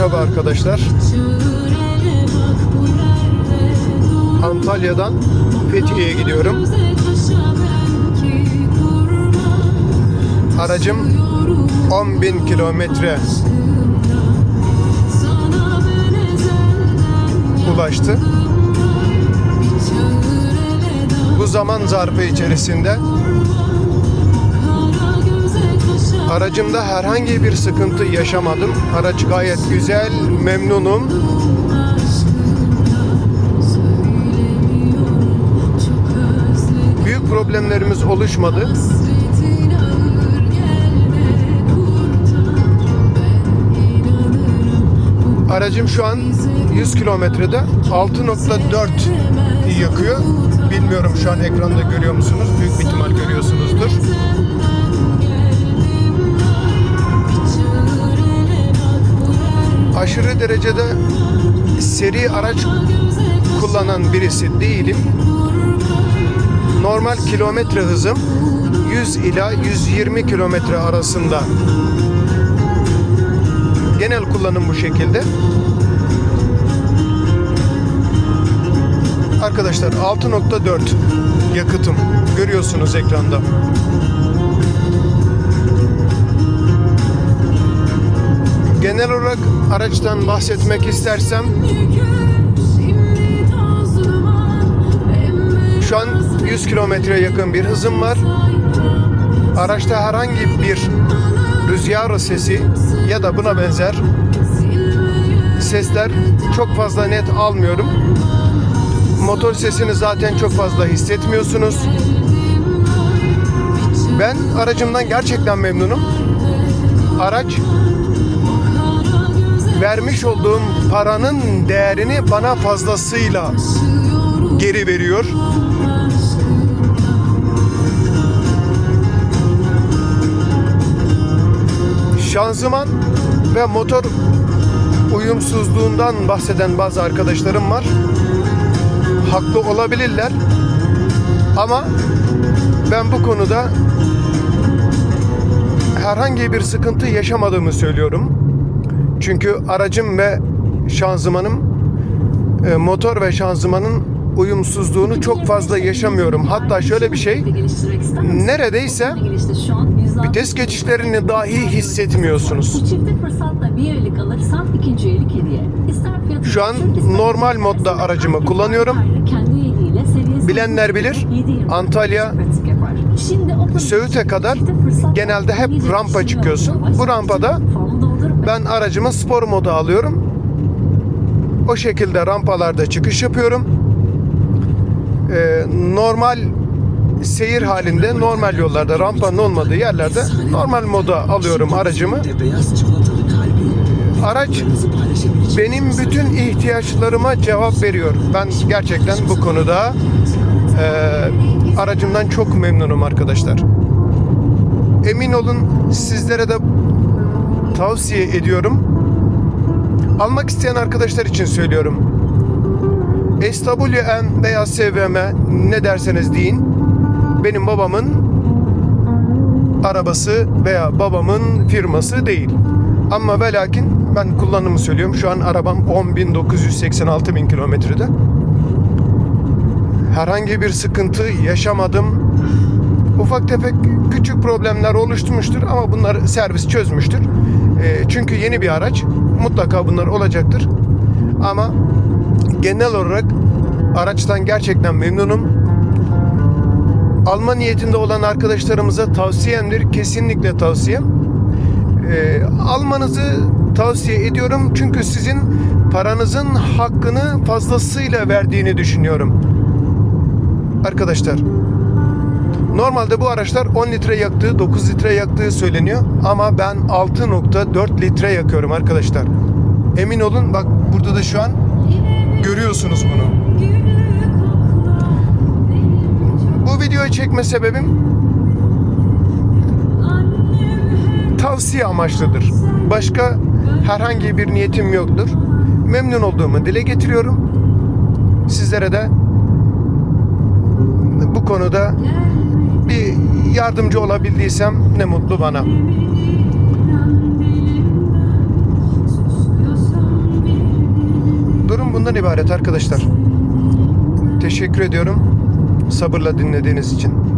Merhaba arkadaşlar. Antalya'dan Fethiye'ye gidiyorum. Aracım 10.000 kilometre ulaştı. Bu zaman zarfı içerisinde aracımda herhangi bir sıkıntı yaşamadım. Araç gayet güzel, memnunum. Büyük problemlerimiz oluşmadı. Aracım şu an 100 kilometrede 6.4 yakıyor. Bilmiyorum şu an ekranda görüyor musunuz? Büyük bir ihtimal görüyorsunuzdur. Aşırı derecede seri araç kullanan birisi değilim. Normal kilometre hızım 100 ila 120 kilometre arasında. Genel kullanım bu şekilde. Arkadaşlar 6.4 yakıtım. Görüyorsunuz ekranda. Genel olarak araçtan bahsetmek istersem şu an 100 kilometreye yakın bir hızım var. Araçta herhangi bir rüzgar sesi ya da buna benzer sesler çok fazla net almıyorum. Motor sesini zaten çok fazla hissetmiyorsunuz. Ben aracımdan gerçekten memnunum. Araç vermiş olduğum paranın değerini bana fazlasıyla geri veriyor. Şanzıman ve motor uyumsuzluğundan bahseden bazı arkadaşlarım var. Haklı olabilirler. Ama ben bu konuda herhangi bir sıkıntı yaşamadığımı söylüyorum. Çünkü aracım ve şanzımanım e, motor ve şanzımanın uyumsuzluğunu çok fazla yaşamıyorum. Hatta şöyle bir şey neredeyse vites geçişlerini dahi hissetmiyorsunuz. Şu an normal modda aracımı kullanıyorum. Bilenler bilir, 7-24 Antalya, Söğüt'e kadar genelde hep rampa çıkıyorsun. Bu rampada Ben aracımı spor moda alıyorum. O şekilde rampalarda çıkış yapıyorum. Ee, normal seyir halinde normal yollarda rampanın olmadığı yerlerde normal moda alıyorum aracımı. Araç benim bütün ihtiyaçlarıma cevap veriyor. Ben gerçekten bu konuda e, aracımdan çok memnunum arkadaşlar. Emin olun sizlere de tavsiye ediyorum. Almak isteyen arkadaşlar için söylüyorum. SWM veya SVM ne derseniz deyin. Benim babamın arabası veya babamın firması değil. Ama ve lakin ben kullanımı söylüyorum. Şu an arabam 10.986 bin kilometrede. Herhangi bir sıkıntı yaşamadım. Ufak tefek küçük problemler oluşturmuştur ama bunları servis çözmüştür. Ee, çünkü yeni bir araç. Mutlaka bunlar olacaktır. Ama genel olarak araçtan gerçekten memnunum. Alma niyetinde olan arkadaşlarımıza tavsiyemdir. Kesinlikle tavsiyem. Ee, almanızı tavsiye ediyorum. Çünkü sizin paranızın hakkını fazlasıyla verdiğini düşünüyorum. Arkadaşlar Normalde bu araçlar 10 litre yaktığı, 9 litre yaktığı söyleniyor. Ama ben 6.4 litre yakıyorum arkadaşlar. Emin olun bak burada da şu an görüyorsunuz bunu. Bu videoyu çekme sebebim tavsiye amaçlıdır. Başka herhangi bir niyetim yoktur. Memnun olduğumu dile getiriyorum. Sizlere de bu konuda yardımcı olabildiysem ne mutlu bana. Durum bundan ibaret arkadaşlar. Teşekkür ediyorum sabırla dinlediğiniz için.